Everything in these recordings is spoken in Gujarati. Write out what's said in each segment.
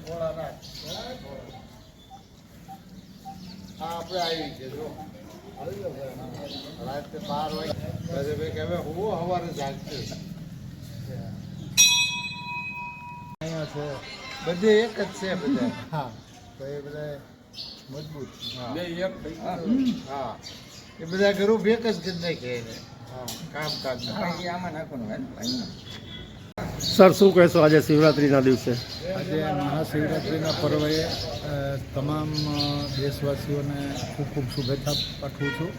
થોડા રાખ. હા આપણે આવી છે જો. ભાઈ. રાતે બાર વાગે. ઘરે ભાઈ કે હવે હું સવારે જાગશે અહીંયા છે. બધે એક જ છે બધા. હા. તો એ બધા મજબૂત બે એક હા. એ બધા ગ્રુપ એક જ કરી નાખે એને. કામકાજ આમાં નાખવાનું સર શું કહેશો આજે શિવરાત્રિના દિવસે? આજે મહાશિવરાત્રિના પર્વે તમામ દેશવાસીઓને ખૂબ ખૂબ શુભેચ્છા પાઠવું છું.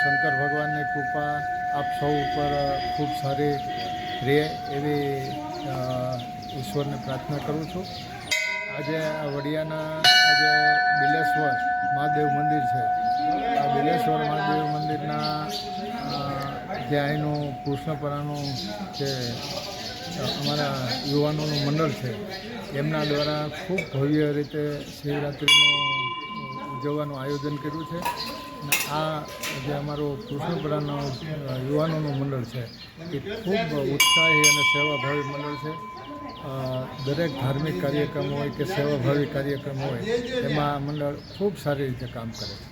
શંકર ભગવાનની કૃપા આપ સૌ ઉપર ખૂબ સારી રહે એવી ઈશ્વરને પ્રાર્થના કરું છું. આજે આ વડિયાના, આજે બિલેશ્વર મહાદેવ મંદિર છે. આ બિલેશ્વર મહાદેવ મંદિરના જે અહીંનું કૃષ્ણપરાનું જે અમારા યુવાનોનું મંડળ છે. એમના દ્વારા ખૂબ ભવ્ય રીતે શિવરાત્રિનું ઉજવવાનું આયોજન કર્યું છે. અને આ જે અમારો કૃષ્ણપરાનું યુવાનોનું મંડળ છે, એ ખૂબ ઉત્સાહી અને સેવાભાવી મંડળ છે. દરેક ધાર્મિક કાર્યક્રમ હોય કે સેવાભાવી કાર્યક્રમ હોય, એમાં મંડળ ખૂબ સારી રીતે કામ કરે છે.